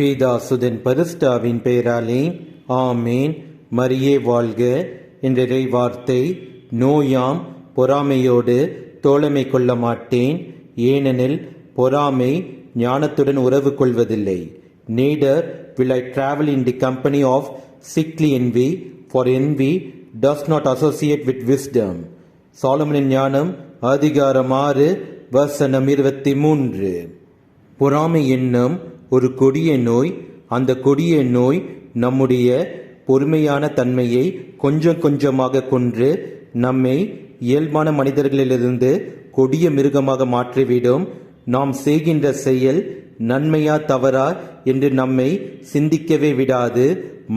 பீதாசுதன் பரிஸ்டாவின் பெயராலே ஆமேன். மரியே வாழ்க. என்ற வார்த்தை நோயாம் பொறாமையோடு தோழமை கொள்ள மாட்டேன். ஏனெனில் பொறாமை ஞானத்துடன் உறவு கொள்வதில்லை. Neither will I travel in the company of sickly envy for envy does not associate with wisdom சாலமனின் ஞானம் அதிகாரம் ஆறு வசனம் இருபத்தி மூன்று. பொறாமை என்னும் ஒரு கொடிய நோய் அந்த கொடிய நோய் நம்முடைய பொறுமையான தன்மையை கொஞ்சம் கொஞ்சமாக கொன்று நம்மை இயல்பான மனிதர்களிலிருந்து கொடிய மிருகமாக மாற்றிவிடும். நாம் செய்கின்ற செயல் நன்மையா தவறா என்று நம்மை சிந்திக்கவே விடாது.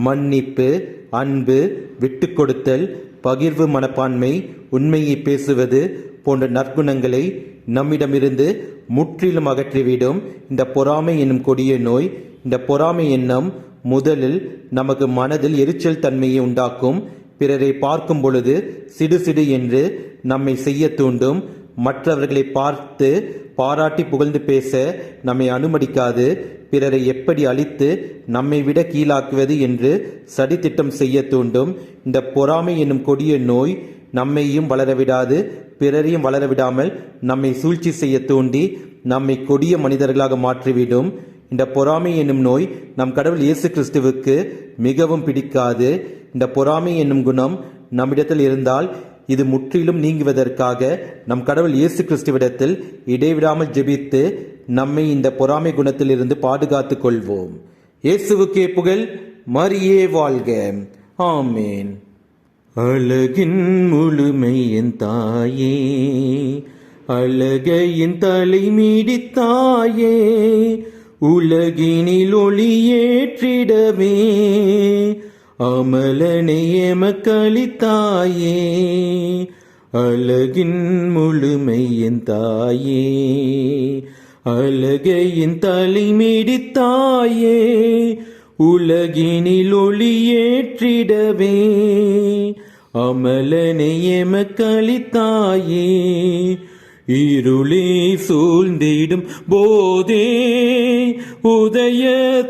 மன்னிப்பு அன்பு விட்டு கொடுத்தல் பகிர்வு மனப்பான்மை உண்மையை பேசுவது போன்ற நற்குணங்களை நம்மிடமிருந்து முற்றிலும் அகற்றிவிடும். இந்த பொறாமை என்னும் கொடிய நோய் இந்த பொறாமை எண்ணம் முதலில் நமக்கு மனதில் எரிச்சல் தன்மையை உண்டாக்கும். பிறரை பார்க்கும் பொழுது சிடு சிடு என்று நம்மை செய்ய தூண்டும். மற்றவர்களை பார்த்து பாராட்டி புகழ்ந்து பேச நம்மை அனுமதிக்காது. பிறரை எப்படி அழித்து நம்மை விட கீழாக்குவது என்று சதித்திட்டம் செய்ய தூண்டும். இந்த பொறாமை என்னும் கொடிய நோய் நம்மையும் வளரவிடாது பிறரையும் வளரவிடாமல் நம்மை சூழ்ச்சி செய்ய தூண்டி நம்மை கொடிய மனிதர்களாக மாற்றிவிடும். இந்த பொறாமை என்னும் நோய் நம் கடவுள் இயேசு கிறிஸ்துவுக்கு மிகவும் பிடிக்காது. இந்த பொறாமை என்னும் குணம் நம்மிடத்தில் இருந்தால் இது முற்றிலும் நீங்குவதற்காக நம் கடவுள் இயேசு கிறிஸ்துவிடத்தில் இடைவிடாமல் ஜெபித்து நம்மை இந்த பொறாமை குணத்திலிருந்து பாதுகாத்துக் கொள்வோம். இயேசுவுக்கே புகழ் மரியே வாழ்க. ஆமேன். அழகின் முழுமை என் தாயே அழகையின் தலைமீடி தாயே உலகினில் ஒளியேற்றிடவே அமலனை எமக்களித்தாயே அழகின் முழுமை என் தாயே அழகையின் தலைமீடி தாயே உலகினில் ஒளியேற்றிடவே அமலனை எமக்களித்தாயே இருளே சூழ்ந்திடும் போதே உதய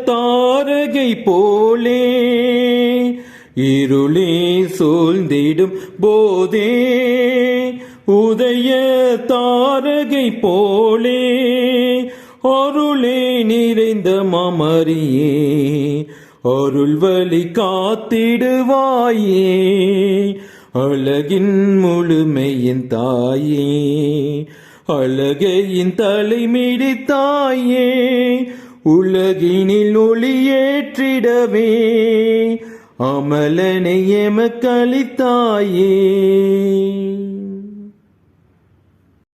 தாரகை போலே இருளே சூழ்ந்திடும் போதே உதய தாரகை போலே அருளே நிறைந்த மாமரியே அருள் வழி காத்திடுவாயே அழகின் முழுமையின் தாயே அழகையின் தலைமிடி தாயே உலகினில் ஒளியேற்றிடவே அமலனை எமக்களித்தாயே